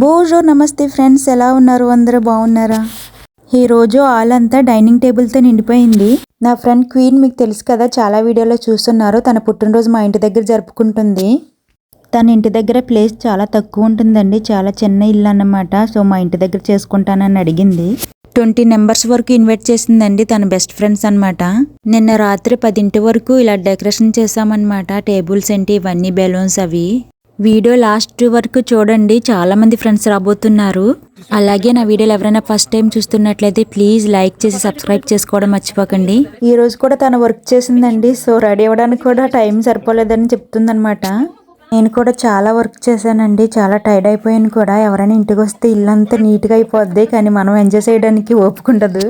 బోజో నమస్తే ఫ్రెండ్స్. ఎలా ఉన్నారు? అందరూ బాగున్నారా? ఈ రోజు హాల్ అంతా డైనింగ్ టేబుల్తో నిండిపోయింది. నా ఫ్రెండ్ క్వీన్ మీకు తెలుసు కదా చాలా వీడియోలో చూస్తున్నారు. తన పుట్టినరోజు మా ఇంటి దగ్గర జరుపుకుంటుంది. తన ఇంటి దగ్గర ప్లేస్ చాలా తక్కువ ఉంటుందండి. చాలా చిన్న ఇల్లు అన్నమాట. సో మా ఇంటి దగ్గర చేసుకుంటానని అడిగింది. ట్వంటీ నెంబర్స్ వరకు ఇన్వైట్ చేసిందండి తన బెస్ట్ ఫ్రెండ్స్ అన్నమాట. నిన్న రాత్రి పదింటి వరకు ఇలా డెకరేషన్ చేసామన్నమాట టేబుల్స్ ఏంటి? ఇవన్నీ బెలూన్స్ అవి. వీడియో లాస్ట్ వరకు చూడండి. చాలా మంది ఫ్రెండ్స్ రాబోతున్నారు. అలాగే నా వీడియోలు ఎవరైనా ఫస్ట్ టైం చూస్తున్నట్లయితే ప్లీజ్ లైక్ చేసి సబ్స్క్రైబ్ చేసుకోవడం మర్చిపోకండి. ఈ రోజు కూడా తను వర్క్ చేసిందండి. సో రెడీ అవ్వడానికి కూడా టైం సరిపోలేదని చెప్తుందనమాట నేను కూడా చాలా వర్క్ చేశానండి. చాలా టైర్డ్ అయిపోయాను కూడా. ఎవరైనా ఇంటికి వస్తే ఇల్లంతా నీట్గా అయిపోద్ది. కానీ మనం ఎంజాయ్ చేయడానికి ఓపుకుండదు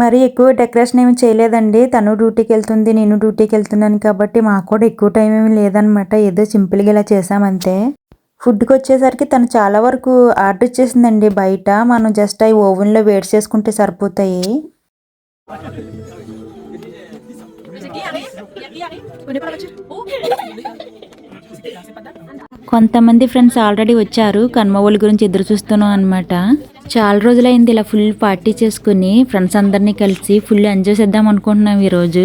మరి ఎక్కువ డెకరేషన్ ఏమి చేయలేదండి. తను డ్యూటీకి వెళ్తుంది నేను డ్యూటీకి వెళ్తున్నాను కాబట్టి మాకు కూడా ఎక్కువ టైం ఏమి లేదనమాట ఏదో సింపుల్గా ఇలా చేసామంతే ఫుడ్కి వచ్చేసరికి తను చాలా వరకు ఆర్డర్ ఇచ్చేసిందండి బయట. మనం జస్ట్ అవి ఓవెన్లో వేడి చేసుకుంటే సరిపోతాయి. కొంతమంది ఫ్రెండ్స్ ఆల్రెడీ వచ్చారు. కన్మవోళ్ళ గురించి ఎదురు చూస్తున్నాం అనమాట చాలా రోజులైంది ఇలా ఫుల్ పార్టీ చేసుకుని ఫ్రెండ్స్ అందరినీ కలిసి ఫుల్ ఎంజాయ్ చేద్దాం అనుకుంటున్నాం ఈరోజు.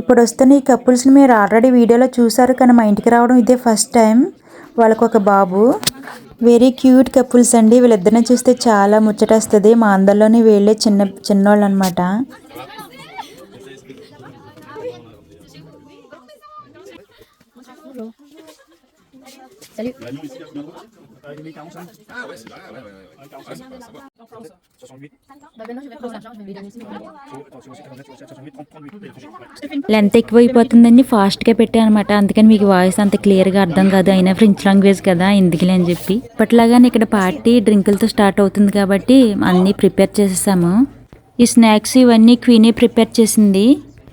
ఇప్పుడు వస్తున్న ఈ కపుల్స్ని మీరు ఆల్రెడీ వీడియోలో చూసారు కానీ మా ఇంటికి రావడం ఇదే ఫస్ట్ టైం. వాళ్ళకు ఒక బాబు. వెరీ క్యూట్ కపుల్స్ అండి. వీళ్ళిద్దరిని చూస్తే చాలా ముచ్చటేస్తుంది. మా అందరిలోనే వీళ్ళే చిన్న చిన్నోళ్ళు అనమాట లెంత్ ఎక్కువైపోతుందని ఫాస్ట్గా పెట్టాను అనమాట అందుకని మీకు వాయిస్ అంత క్లియర్గా అర్థం కాదు. అయినా ఫ్రెంచ్ లాంగ్వేజ్ కదా ఎందుకులే అని చెప్పి. ఇప్పట్లాగానే ఇక్కడ పార్టీ డ్రింకులతో స్టార్ట్ అవుతుంది కాబట్టి అన్నీ ప్రిపేర్ చేసేసాము. ఈ స్నాక్స్ ఇవన్నీ క్వీనే ప్రిపేర్ చేసింది.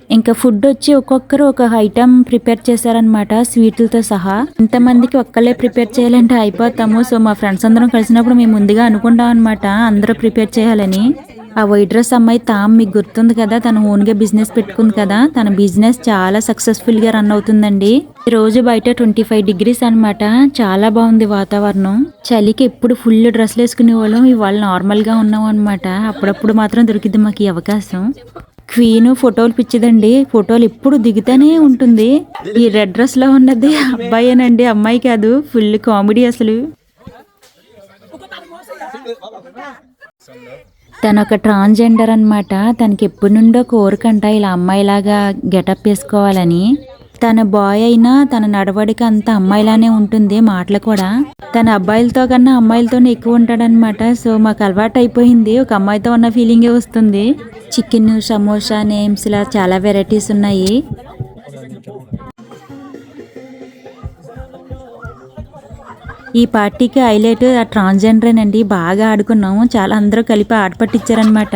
ఇంకా ఫుడ్ వచ్చి ఒక్కొక్కరు ఒక ఐటమ్ ప్రిపేర్ చేశారనమాట స్వీట్లతో సహా. ఇంతమందికి ఒక్కలే ప్రిపేర్ చేయాలంటే అయిపోతాము. సో మా ఫ్రెండ్స్ అందరం కలిసినప్పుడు మేము ముందుగా అనుకుంటాం అనమాట అందరూ ప్రిపేర్ చేయాలని. ఆ వైట్ డ్రెస్ అమ్మాయి తాము మీకు గుర్తుంది కదా తన ఓన్గా బిజినెస్ పెట్టుకుంది కదా తన బిజినెస్ చాలా సక్సెస్ఫుల్గా రన్ అవుతుందండి. రోజు బయట ట్వంటీ ఫైవ్ డిగ్రీస్ అనమాట చాలా బాగుంది వాతావరణం. చలికి ఎప్పుడు ఫుల్ డ్రెస్లు వేసుకునే వాళ్ళం ఇవాళ నార్మల్గా ఉన్నాం అనమాట అప్పుడప్పుడు మాత్రం దొరికింది మాకు ఈ అవకాశం. క్వీన్ ఫోటోలు పిచ్చిదండి. ఫోటోలు ఎప్పుడు దిగుతానే ఉంటుంది. ఈ రెడ్ డ్రెస్లో ఉన్నది. అబ్బాయేనండి. అమ్మాయి కాదు. ఫుల్ కామెడీ అసలు. తను ఒక ట్రాన్స్జెండర్ అనమాట తనకి ఎప్పటి నుండో కోరికంట ఇలా అమ్మాయిలాగా గెటప్ వేసుకోవాలని. తన బాయ్ అయినా తన నడవడిక అంత అమ్మాయిలానే ఉంటుంది మాటలు కూడా. తన అబ్బాయిలతో కన్నా అమ్మాయిలతోనే ఎక్కువ ఉంటాడనమాట సో మాకు అలవాటు అయిపోయింది ఒక అమ్మాయితో ఉన్న ఫీలింగే వస్తుంది. చికెన్ సమోసా నేమ్స్ ఇలా చాలా వెరైటీస్ ఉన్నాయి. ఈ పార్టీకి హైలైట్ ఆ ట్రాన్స్జెండర్ అండి. బాగా ఆడుకున్నాము. చాలా అందరూ కలిపి ఆట పట్టించారనమాట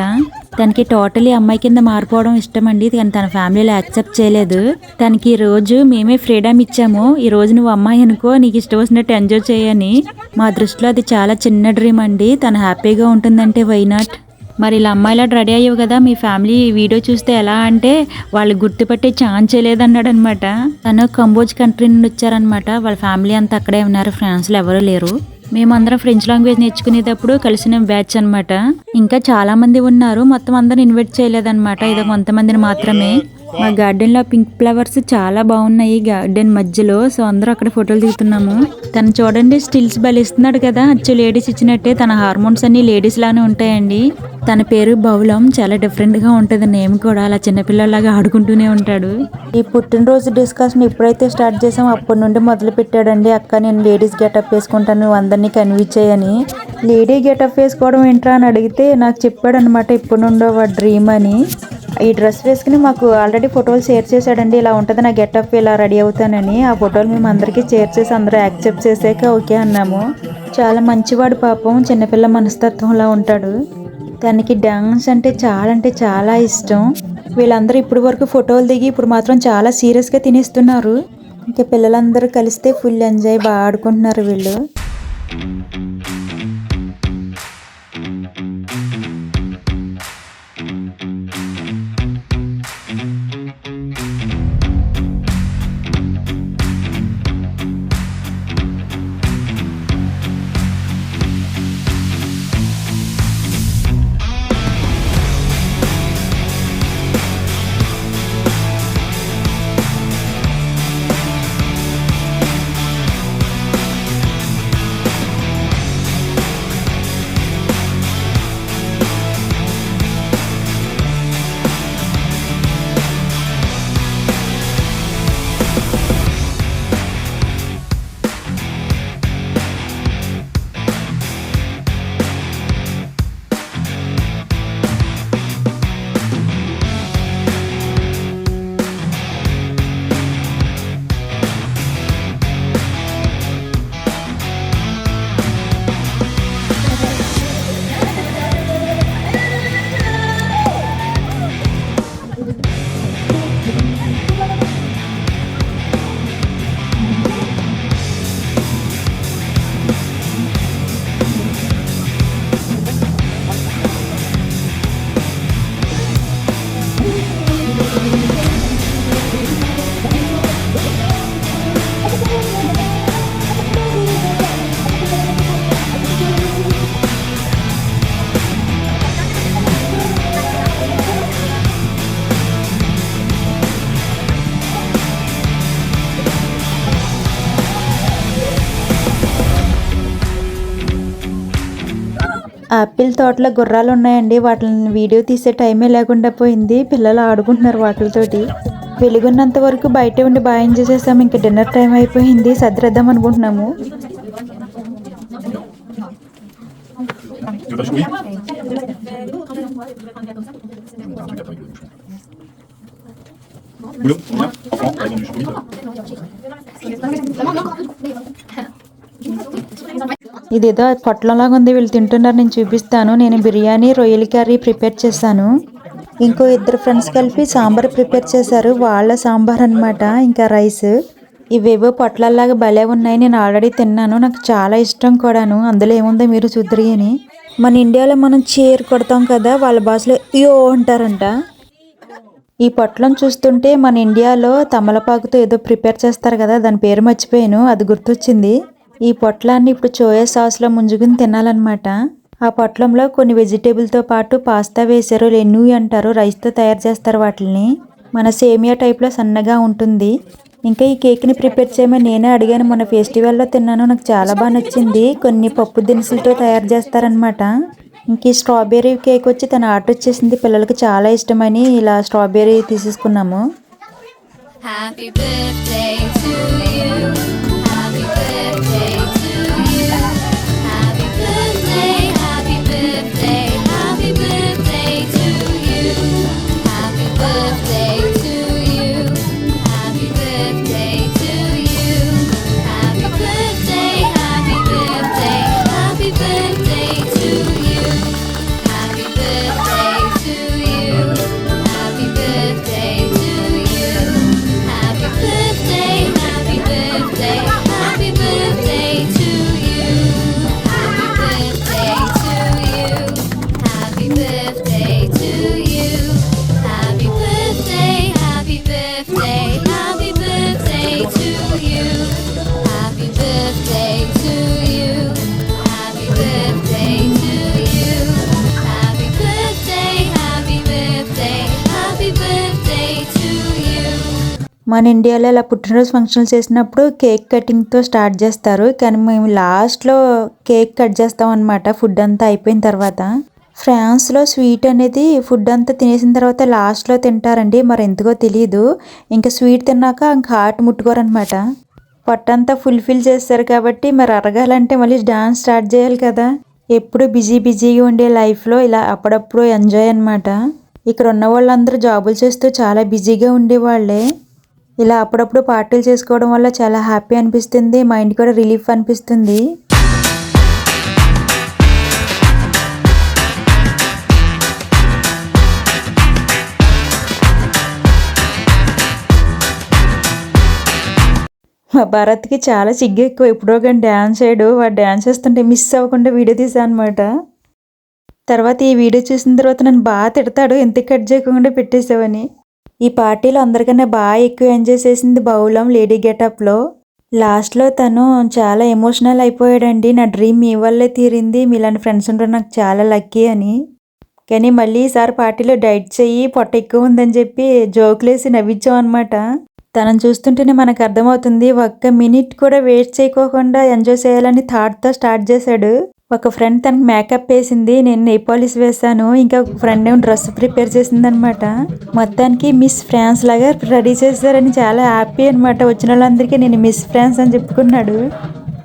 తనకి టోటలీ అమ్మాయి కింద మారిపోవడం ఇష్టం అండి కానీ తన ఫ్యామిలీలో యాక్సెప్ట్ చేయలేదు. తనకి ఈ రోజు మేమే ఫ్రీడమ్ ఇచ్చాము. ఈ రోజు నువ్వు అమ్మాయి అనుకో నీకు ఇష్టం వచ్చినట్టు ఎంజాయ్ చేయని. మా దృష్టిలో అది చాలా చిన్న డ్రీమ్ అండి. తను హ్యాపీగా ఉంటుందంటే వై నాట్ మరి ఇలా అమ్మాయిలా రెడీ అయ్యావు కదా మీ ఫ్యామిలీ ఈ వీడియో చూస్తే ఎలా అంటే వాళ్ళు గుర్తుపట్టే ఛాన్స్ లేదన్నాడు అనమాట తను కంబోజ్ కంట్రీ నుండి వచ్చారనమాట. వాళ్ళ ఫ్యామిలీ అంతా అక్కడే ఉన్నారు ఫ్రాన్స్లో ఎవరూ లేరు. మేమందరం ఫ్రెంచ్ లాంగ్వేజ్ నేర్చుకునేటప్పుడు కలిసిన బ్యాచ్ అనమాట ఇంకా చాలా మంది ఉన్నారు మొత్తం అందరం ఇన్వైట్ చేయలేదన్నమాట. ఇది కొంతమందిని మాత్రమే. మా గార్డెన్లో పింక్ ఫ్లవర్స్ చాలా బాగున్నాయి గార్డెన్ మధ్యలో. సో అందరూ అక్కడ ఫోటోలు దిగుతున్నాము. తను చూడండి స్టిల్స్ బలిస్తున్నాడు కదా. అచ్చు లేడీస్ ఇచ్చినట్టే తన హార్మోన్స్ అన్ని లేడీస్ లానే ఉంటాయండి. తన పేరు బౌలం. చాలా డిఫరెంట్గా ఉంటది. నేమ్ కూడా అలా చిన్నపిల్లలాగా ఆడుకుంటూనే ఉంటాడు. ఈ పుట్టినరోజు డిస్కషన్ ఎప్పుడైతే స్టార్ట్ చేసామో అప్పటి నుండి మొదలు పెట్టాడండి అక్క నేను లేడీస్ గెటప్ వేసుకుంటాను. నువ్వు అందరినీ కన్విన్స్ చేయని. లేడీ గెటప్ వేసుకోవడం ఏంట్రా అని అడిగితే నాకు చెప్పాడు అనమాట ఇప్పటి నుండో వాడు డ్రీమ్ అని. ఈ డ్రెస్ వేసుకుని మాకు ఆల్రెడీ ఫోటోలు షేర్ చేశాడండి. ఇలా ఉంటుంది నా గెటప్ ఇలా రెడీ అవుతానని. ఆ ఫోటోలు మేము అందరికీ షేర్ చేసి అందరూ యాక్సెప్ట్ చేసాక ఓకే అన్నాము. చాలా మంచివాడు పాపం చిన్నపిల్ల మనస్తత్వంలా ఉంటాడు. తనకి డ్యాన్స్ అంటే చాలా అంటే చాలా ఇష్టం. వీళ్ళందరూ ఇప్పుడు వరకు ఫోటోలు దిగి ఇప్పుడు మాత్రం చాలా సీరియస్గా తినేస్తున్నారు. ఇంకా పిల్లలందరూ కలిస్తే ఫుల్ ఎంజాయ్ బాగా ఆడుకుంటున్నారు వీళ్ళు. ఆపిల్ తోటలో గుర్రాలు ఉన్నాయండి. వాటిని వీడియో తీసే టైమే లేకుండా పోయింది. పిల్లలు ఆడుకుంటున్నారు వాటితోటి. వెలుగున్నంత వరకు బయట ఉండి బాగా ఎంజాయ్ చేసాము ఇంకా డిన్నర్ టైం అయిపోయింది. సర్దిద్దాం అనుకుంటున్నాము. ఇదేదో పొట్లంలాగా ఉంది వీళ్ళు తింటున్నారు నేను చూపిస్తాను. నేను బిర్యానీ రొయ్యల కర్రీ ప్రిపేర్ చేశాను. ఇంకో ఇద్దరు ఫ్రెండ్స్ కలిపి సాంబార్ ప్రిపేర్ చేశారు. వాళ్ళ సాంబార్ అన్నమాట ఇంకా రైస్. ఇవేవో పొట్లల్లాగా భలే ఉన్నాయి నేను ఆల్రెడీ తిన్నాను. నాకు చాలా ఇష్టం కూడాను. అందులో ఏముందో మీరు చూద్దరు అని మన ఇండియాలో మనం చీర కొడతాం కదా వాళ్ళ భాషలో యో అంటారంట. ఈ పొట్లం చూస్తుంటే మన ఇండియాలో తమలపాకుతో ఏదో ప్రిపేర్ చేస్తారు కదా దాని పేరు మర్చిపోయాను అది గుర్తొచ్చింది. ఈ పొట్లాన్ని ఇప్పుడు చోయా సాస్లో ముంజుకుని తినాలన్నమాట. ఆ పొట్లంలో కొన్ని వెజిటేబుల్తో పాటు పాస్తా వేశారు లెన్ను అంటారు రైస్తో తయారు చేస్తారు వాటిని మన సేమియా టైప్లో సన్నగా ఉంటుంది. ఇంకా ఈ కేక్ని ప్రిపేర్ చేయమని నేనే అడిగాను. మన ఫెస్టివల్లో తిన్నాను నాకు చాలా బాగా నచ్చింది. కొన్ని పప్పు దినుసులతో తయారు చేస్తారనమాట ఇంక ఈ స్ట్రాబెర్రీ కేక్ వచ్చి తన ఆర్డర్ వచ్చేసింది. పిల్లలకి చాలా ఇష్టమని ఇలా స్ట్రాబెర్రీ తీసేసుకున్నాము. Happy birthday to you. it. మన ఇండియాలో ఇలా పుట్టినరోజు ఫంక్షన్స్ చేసినప్పుడు కేక్ కటింగ్తో స్టార్ట్ చేస్తారు. కానీ మేము లాస్ట్లో కేక్ కట్ చేస్తాం అనమాట ఫుడ్ అంతా అయిపోయిన తర్వాత. ఫ్రాన్స్లో స్వీట్ అనేది ఫుడ్ అంతా తినేసిన తర్వాత లాస్ట్లో తింటారండి. మరి ఎందుకో తెలియదు ఇంకా స్వీట్ తిన్నాక ఇంకా హార్ట్ ముట్టుకోరనమాట పొట్టంతా ఫుల్ఫిల్ చేస్తారు కాబట్టి మరి అరగాలంటే మళ్ళీ డాన్స్ స్టార్ట్ చేయాలి కదా. ఎప్పుడు బిజీ బిజీగా ఉండే లైఫ్లో ఇలా అప్పుడప్పుడు ఎంజాయ్ అనమాట ఇక్కడ ఉన్న వాళ్ళందరూ జాబులు చేస్తూ చాలా బిజీగా ఉండేవాళ్ళే ఇలా అప్పుడప్పుడు పార్టీలు చేసుకోవడం వల్ల చాలా హ్యాపీ అనిపిస్తుంది మైండ్ కూడా రిలీఫ్ అనిపిస్తుంది. మా భరత్కి చాలా సిగ్గు ఎక్కువ. ఎప్పుడో కానీ డ్యాన్స్ చేయడు. వాడు డ్యాన్స్ చేస్తుంటే మిస్ అవ్వకుండా వీడియో తీసా అనమాట తర్వాత ఈ వీడియో చూసిన తర్వాత నన్ను బాగా తిడతాడు. ఎంత కట్ చేయకుండా పెట్టేసావని. ఈ పార్టీలో అందరికన్నా బాగా ఎక్కువ ఎంజాయ్ చేసింది బౌలం లేడీ గెటప్లో. లాస్ట్లో తను చాలా ఎమోషనల్ అయిపోయాడండి. నా డ్రీమ్ మీ వల్లే తీరింది. మీలాంటి ఫ్రెండ్స్ ఉంటే నాకు చాలా లక్కీ అని. కానీ మళ్ళీ ఈసారి పార్టీలో డైట్ చెయ్యి పొట్ట ఎక్కువ ఉందని చెప్పి జోకులేసి నవ్వించాం అనమాట తనని చూస్తుంటేనే మనకు అర్థమవుతుంది ఒక్క మినిట్ కూడా వేస్ట్ చేయకోకుండా ఎంజాయ్ చేయాలని థాట్తో స్టార్ట్ చేశాడు. ఒక ఫ్రెండ్ తనకి మేకప్ వేసింది నేను నెయిల్ పాలిష్ వేసాను ఇంకా ఒక ఫ్రెండ్ ఏమో డ్రెస్ ప్రిపేర్ చేసింది అనమాట మొత్తానికి మిస్ ఫ్రాన్స్ లాగా రెడీ చేశారని చాలా హ్యాపీ అనమాట వచ్చిన వాళ్ళందరికీ నేను మిస్ ఫ్రాన్స్ అని చెప్పుకున్నాడు.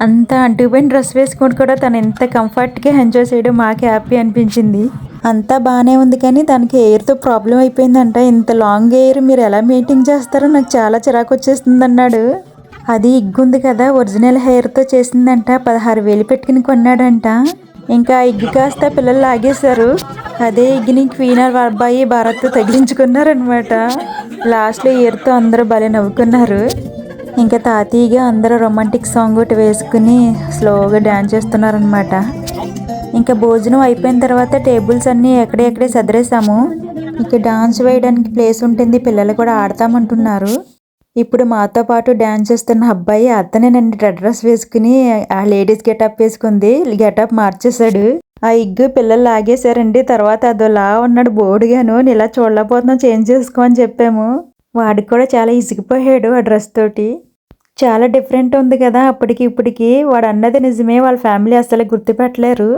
అంత అంటుపోయిన డ్రెస్ వేసుకుంటూ కూడా తను ఎంత కంఫర్ట్గా ఎంజాయ్ చేయడం మాకు హ్యాపీ అనిపించింది. అంతా బాగానే ఉంది కానీ దానికి ఎయిర్తో ప్రాబ్లం అయిపోయిందంట. ఇంత లాంగ్ ఎయిర్ మీరు ఎలా మీటింగ్ చేస్తారో నాకు చాలా చిరాకు వచ్చేస్తుంది అన్నాడు అది ఇగ్గుంది కదా ఒరిజినల్ హెయిర్తో చేసిందంట పదహారు వేలు పెట్టుకుని కొన్నాడంట. ఇంకా ఇగ్గు కాస్త పిల్లలు లాగేశారు. అదే ఇగ్గిని క్వీన్ అబ్బాయి భారత్ తగిలించుకున్నారనమాట లాస్ట్లో ఇయర్తో అందరూ భలే నవ్వుకున్నారు. ఇంకా తాతీగా అందరూ రొమాంటిక్ సాంగ్ ఒకటి వేసుకుని స్లోగా డ్యాన్స్ చేస్తున్నారనమాట ఇంకా భోజనం అయిపోయిన తర్వాత టేబుల్స్ అన్నీ ఎక్కడెక్కడే సదిరేసాము ఇక డాన్స్ వేయడానికి ప్లేస్ ఉంటుంది పిల్లలు కూడా ఆడతామంటున్నారు. ఇప్పుడు మాతో పాటు డాన్స్ చేస్తున్న అబ్బాయి అతనేనండి. రెడ్ డ్రెస్ వేసుకుని ఆ లేడీస్ గెటప్ వేసుకుంది. గెటప్ మార్చేశాడు. ఆ ఇగ్గు పిల్లలు లాగేశారండి. తర్వాత అదోలా ఉన్నాడు బోర్డుగాను నేను ఇలా చూడలేకపోతున్నాం చేంజ్ చేసుకో అని చెప్పాము. వాడికి కూడా చాలా ఇసిగిపోయాడు ఆ డ్రెస్ తోటి. చాలా డిఫరెంట్ ఉంది కదా అప్పటికి ఇప్పటికి. వాడు అన్నది నిజమే. వాళ్ళ ఫ్యామిలీ అసలు గుర్తుపెట్టలేరు.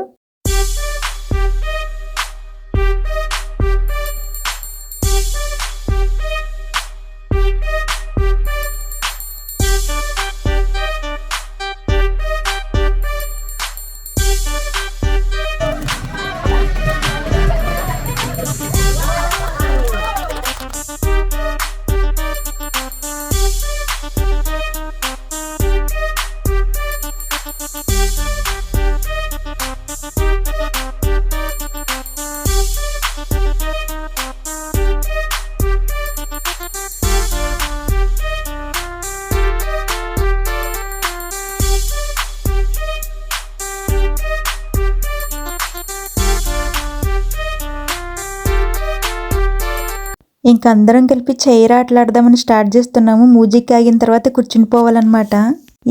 ఇంక అందరం కలిపి చైర్ ఆటలాడదామని స్టార్ట్ చేస్తున్నాము. మ్యూజిక్ ఆగిన తర్వాత కూర్చుని పోవాలన్నమాట.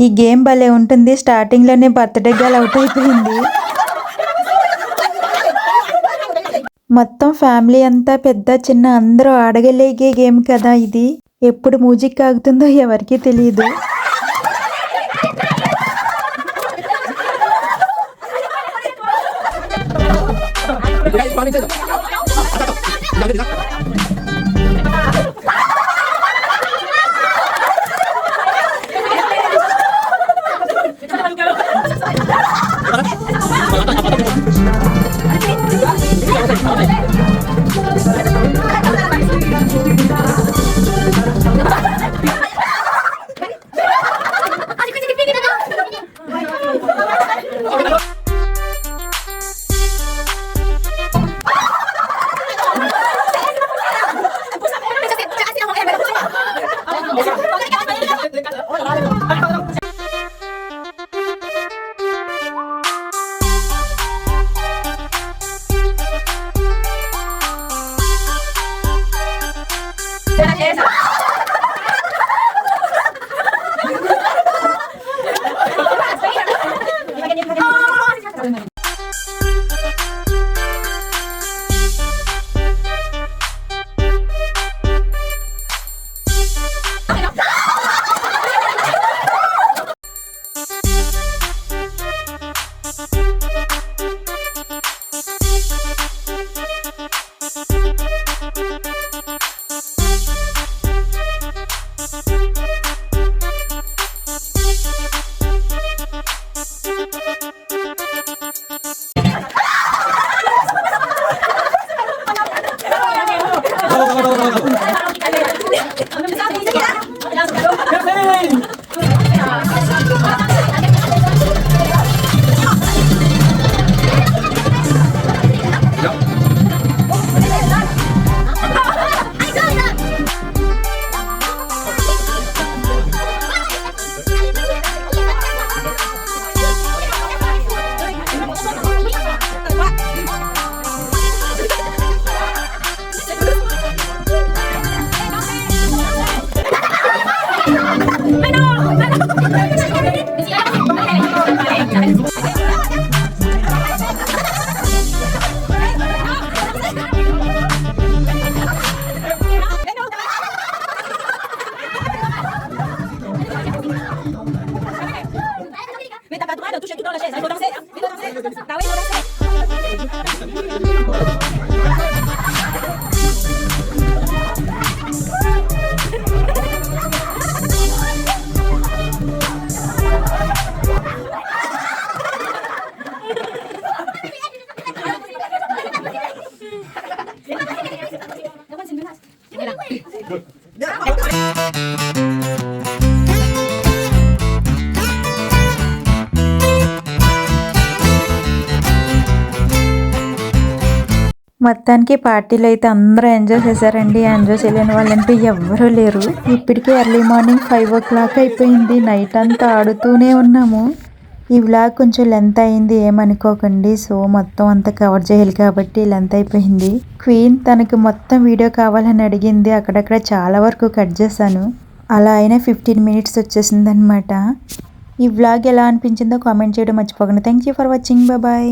ఈ గేమ్ భలే ఉంటుంది. స్టార్టింగ్లోనే బర్త్డే గల్ అవుట్ అయిపోయింది. మొత్తం ఫ్యామిలీ అంతా పెద్ద చిన్న అందరూ ఆడగలిగే గేమ్ కదా ఇది. ఎప్పుడు మ్యూజిక్ ఆగుతుందో ఎవరికీ తెలియదు మొత్తానికి పార్టీలో అయితే అందరూ ఎంజాయ్ చేశారండి. ఎంజాయ్ చేయలేని వాళ్ళంటే ఎవ్వరూ లేరు. ఇప్పటికే early morning five o'clock అయిపోయింది. నైట్ అంతా ఆడుతూనే ఉన్నాము. ఈ వ్లాగ్ కొంచెం లెంత్ అయింది ఏమనుకోకండి. సో మొత్తం అంతా కవర్ చేయాలి కాబట్టి లెంత్ అయిపోయింది. క్వీన్ తనకి మొత్తం వీడియో కావాలని అడిగింది. అక్కడక్కడ చాలా వరకు కట్ చేశాను. అలా అయినా ఫిఫ్టీన్ మినిట్స్ వచ్చేసిందనమాట ఈ వ్లాగ్ ఎలా అనిపించిందో కామెంట్ చేయడం మర్చిపోకండి. Thank you for watching. Bye.